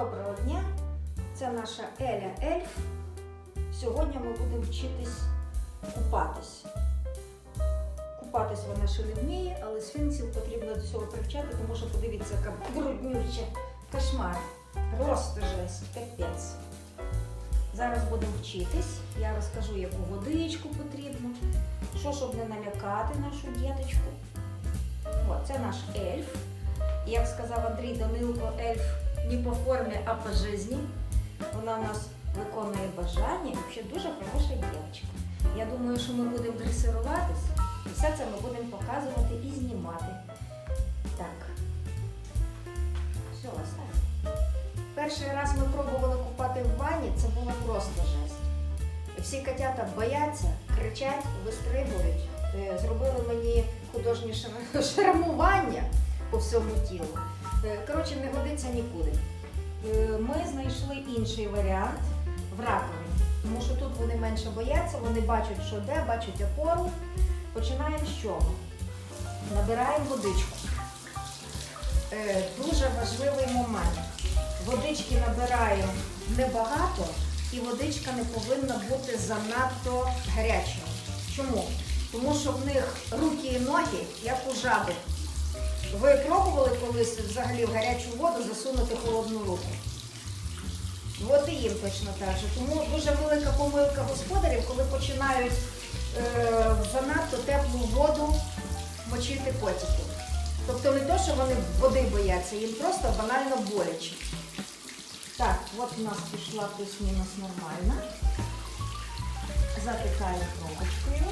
Доброго дня! Це наша Еля Ельф. Сьогодні ми будемо вчитись купатись. Купатись вона ще не вміє, але сфінксів потрібно до цього привчати, тому що подивіться, яка бруднюча кошмар. Просто жесть, капець. Зараз будемо вчитись. Я розкажу, яку водичку потрібно, що, щоб не налякати нашу діточку. О, це наш ельф. Як сказав Андрій Данилко, ельф не по формі, а по житті. Вона у нас виконує бажання і взагалі дуже хороша дівчинка. Я думаю, що ми будемо дресируватись і все це ми будемо показувати і знімати. Так. Все, оставь. Перший раз ми пробували купати в ванні, це було просто жесть. Всі котята бояться, кричать, вистрибують. Е, Зробили мені художнє шармування всьому тілу. Е, Коротше, не годиться нікуди. Е, Ми знайшли інший варіант в раковині, тому що тут вони менше бояться, вони бачать, що де, бачать опору. Починаємо з чого? Набираємо водичку. Е, Дуже важливий момент. Водички набираємо небагато, і водичка не повинна бути занадто гарячою. Чому? Тому що в них руки і ноги, як у жаби. Ви пробували колись взагалі в гарячу воду засунути холодну руку? От і їм точно так же. Тому дуже велика помилка господарів, коли починають е, занадто теплу воду мочити котики. Тобто не то, що вони води бояться, їм просто банально боляче. Так, от у нас пішла плюс-мінус нормально. Затикаю кнопочкою.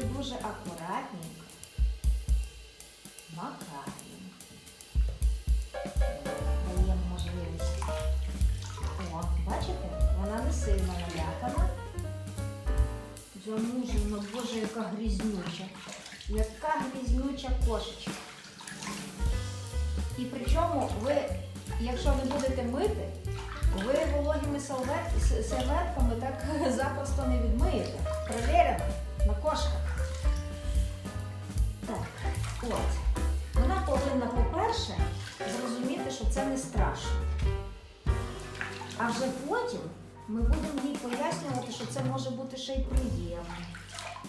Дуже-дуже акуратненько макаємо. Даємо можливість. О, бачите, вона не сильно налякана. Замужена, боже, яка грізнюча. Яка грізнюча кошечка. І причому ви, якщо не будете мити, ви вологими серветками так запросто не відмиєте. Перевірено на кошках. От. Вона повинна, по-перше, зрозуміти, що це не страшно. А вже потім ми будемо їй пояснювати, що це може бути ще й приємно.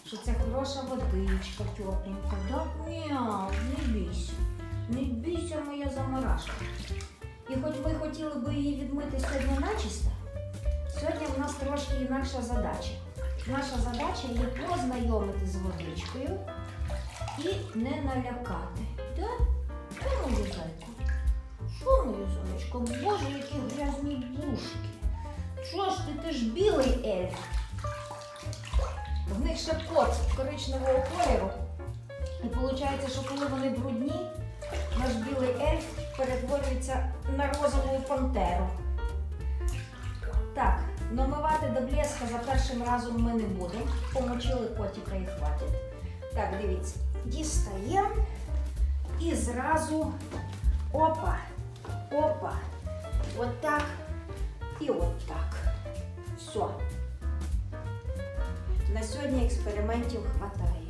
Що це хороша водичка тепленька. Да? Мяу, не бійся. Не бійся, моя заморашка. І хоч ми хотіли би її відмити сьогодні начисто, сьогодні в нас трошки інакша задача. Наша задача її познайомити з водичкою і не налякати. Так? Що мою зайку? Що мою зайчко? Боже, які грязні бушки. Що ж ти, ти ж білий ельф? В них ще кот коричневого кольору. І виходить, що коли вони брудні, наш білий ельф перетворюється на розову пантеру. Так, намивати до блеска за першим разом ми не будемо. Помочили котика і хватить. Так, дивіться, дістаємо і зразу опа, опа, от так і от так. Все. На сьогодні експериментів хватає. То